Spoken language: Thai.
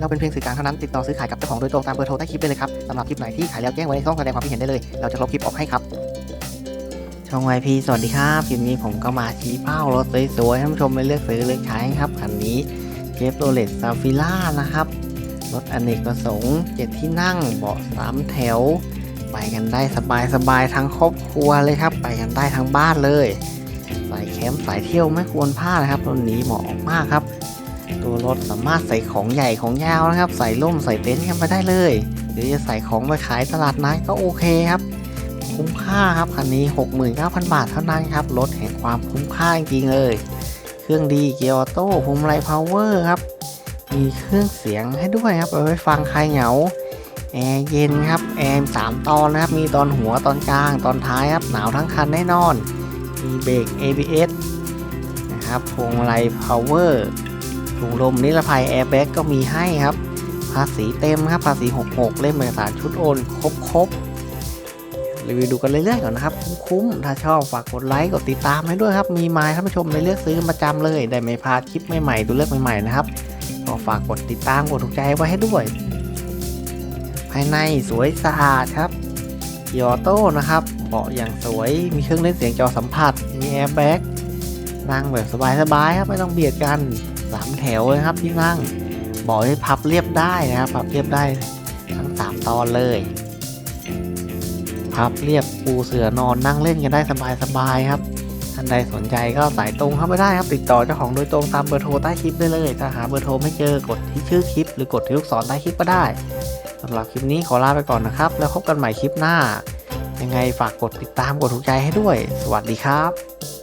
เราเป็นเพียงสื่อกลางเท่านั้นติดต่อซื้อขายกับเจ้าของโดยตรงตามเบอร์โทรใต้คลิปได้เลยครับสำหรับคลิปไหนที่ขายแล้วแจ้งไว้ในช่องแสดงความคิดเห็นได้เลย เราจะลบคลิปออกให้ครับช่องไวพีสวัสดีครับคลิปนี้ผมก็มาชี้เป้ารถสวยๆให้ท่านผู้ชมไปเลือกซื้อเลือกใช้ครับคันนี้เชฟโรเลตซาฟิล่านะครับรถอเนกประสงค์เจ็ดที่นั่งเบาะสามแถว ไปกันได้สบายๆทั้งครอบครัวเลยครับ ไปกันได้ทั้งบ้านเลยสายแคมป์สายเที่ยวไม่ควรพลาดนะครับรถนี้เหมาะมากครับ ตัวรถสามารถใส่ของใหญ่ของยาวนะครับ ใส่ร่มใส่เต็นท์กันไปได้เลย หรือจะใส่ของไปขายตลาดนัดก็โอเคครับคุ้มค่าครับคันนี้ 69,000 บาทเท่านั้นครับรถแห่งความคุ้มค่าจริงเลย เครื่องดีเกียร์ออโต้พวงมาลัยพาวเวอร์ครับมีเครื่องเสียงให้ด้วยครับเอาไว้ฟังใครเหงาแอร์เย็นครับแอร์สามตอนนะครับมีตอนหัวตอนกลางตอนท้ายครับหนาวทั้งคันแน่นอน มีเบรก ABS นะครับพวงมาลัย power ถุงลมนิรภัย airbag ก็มีให้ครับ ภาษีเต็มครับภาษี 66 เล่มเอกสารชุดโอนครบครบรีวิวดูกันเรื่อยๆก่อนนะครับ คุ้มๆ ถ้าชอบฝากกดไลค์กดติดตามให้ด้วยครับ มีไม้ท่านผู้ชมไปเลือกซื้อประจำเลย ได้ไม่พลาดคลิปใหม่ๆดูเลือกใหม่ๆนะครับก็ฝากกดติดตามกดถูกใจไว้ให้ด้วย ภายในสวยสะอาดครับยอโต้นะครับเบาะอย่างสวยมีเครื่องเล่นเสียงจอสัมผัส มีแอร์แบ็ก นั่งแบบสบายๆครับไม่ต้องเบียดกันสามแถวเลยครับที่นั่งบาะให้พับเรียบได้นะครับพับเรียบได้ทั้งสามตอนเลย พับเรียบปูเสือนอนนั่งเล่นกันได้สบายๆครับท่านใดสนใจก็สายตรงเข้าไปได้ครับติดต่อเจ้าของโดยตรงตามเบอร์โทรใต้คลิปได้เลย ถ้าหาเบอร์โทรไม่เจอกดที่ชื่อคลิป หรือกดที่ลูกศรใต้คลิปก็ได้สำหรับคลิปนี้ขอลาไปก่อนนะครับ แล้วพบกันใหม่คลิปหน้า ยังไงฝากกดติดตามกดถูกใจให้ด้วย สวัสดีครับ